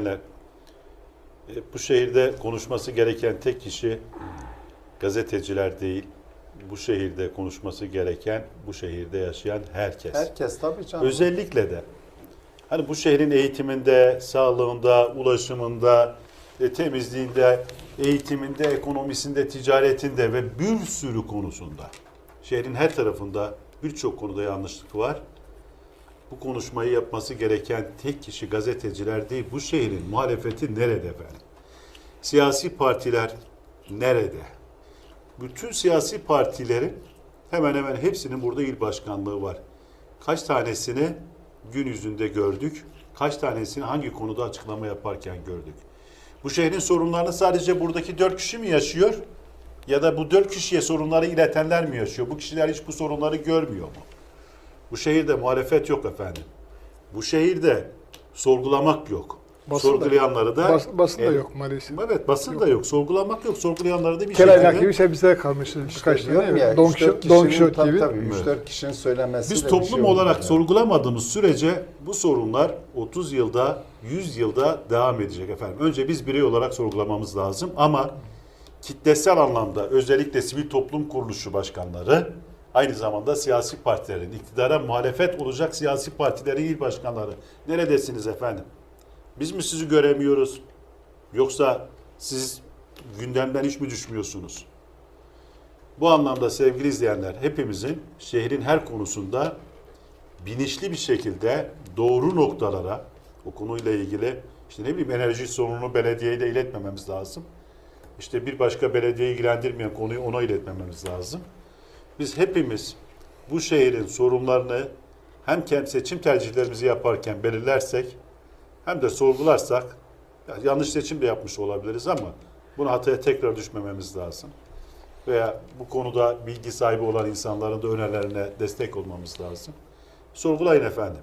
dinleyenler, e, bu şehirde konuşması gereken tek kişi gazeteciler değil. Bu şehirde konuşması gereken, bu şehirde yaşayan herkes. Herkes tabii canım. Özellikle de hani bu şehrin eğitiminde, sağlığında, ulaşımında, e, temizliğinde, eğitiminde, ekonomisinde, ticaretinde ve bir sürü konusunda şehrin her tarafında birçok konuda yanlışlık var. Bu konuşmayı yapması gereken tek kişi gazeteciler değil. Bu şehrin muhalefeti nerede efendim? Siyasi partiler nerede? Bütün siyasi partilerin hemen hemen hepsinin burada il başkanlığı var. Kaç tanesini gün yüzünde gördük? Kaç tanesini hangi konuda açıklama yaparken gördük? Bu şehrin sorunlarını sadece buradaki dört kişi mi yaşıyor? Ya da bu dört kişiye sorunları iletenler mi yaşıyor? Bu kişiler hiç bu sorunları görmüyor mu? Bu şehirde muhalefet yok efendim. Bu şehirde sorgulamak yok. Basın da- Sorgulayanları da Bas, basın da yok maalesef. Evet basın da yok. Sorgulamak yok. Sorgulayanları da bir Kelaynak şekilde gibi şey bize kalmış birkaç tane. Evet. Don, 3-4 Quixote, Don Quixote tabii, gibi. Tabii 3-4 kişinin söylemesi Biz de bir toplum şey olarak yani. sorgulamadığımız sürece bu sorunlar 30 yılda, 100 yılda devam edecek efendim. Önce biz birey olarak sorgulamamız lazım ama kitlesel anlamda özellikle sivil toplum kuruluşu başkanları aynı zamanda siyasi partilerin, iktidara muhalefet olacak siyasi partilerin il başkanları. Neredesiniz efendim? Biz mi sizi göremiyoruz? Yoksa siz gündemden hiç mi düşmüyorsunuz? Bu anlamda sevgili izleyenler hepimizin şehrin her konusunda bilinçli bir şekilde doğru noktalara o konuyla ilgili işte ne bileyim enerji sorununu belediyeye de iletmememiz lazım. İşte bir başka belediye ilgilendirmeyen konuyu ona iletmememiz lazım. Biz hepimiz bu şehrin sorunlarını hem kendi seçim tercihlerimizi yaparken belirlersek hem de sorgularsak ya yanlış seçim de yapmış olabiliriz ama bunu hataya tekrar düşmememiz lazım. Veya bu konuda bilgi sahibi olan insanların da önerilerine destek olmamız lazım. Sorgulayın efendim.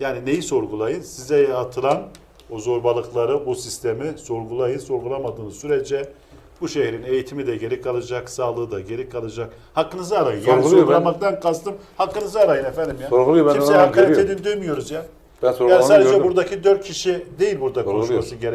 Yani neyi sorgulayın? Size atılan o zorbalıkları, o sistemi sorgulayın. Sorgulamadığınız sürece bu şehrin eğitimi de geri kalacak, sağlığı da geri kalacak. Hakkınızı arayın. Yani Sorguluyor, sorgulamaktan kastım hakkınızı arayın efendim ya. Sorguluyor, ben Kimseye ona hakaret görüyorum. edin demiyoruz ya. Ben Yani sadece gördüm. buradaki dört kişi değil burada Sorguluyor. konuşması gereken.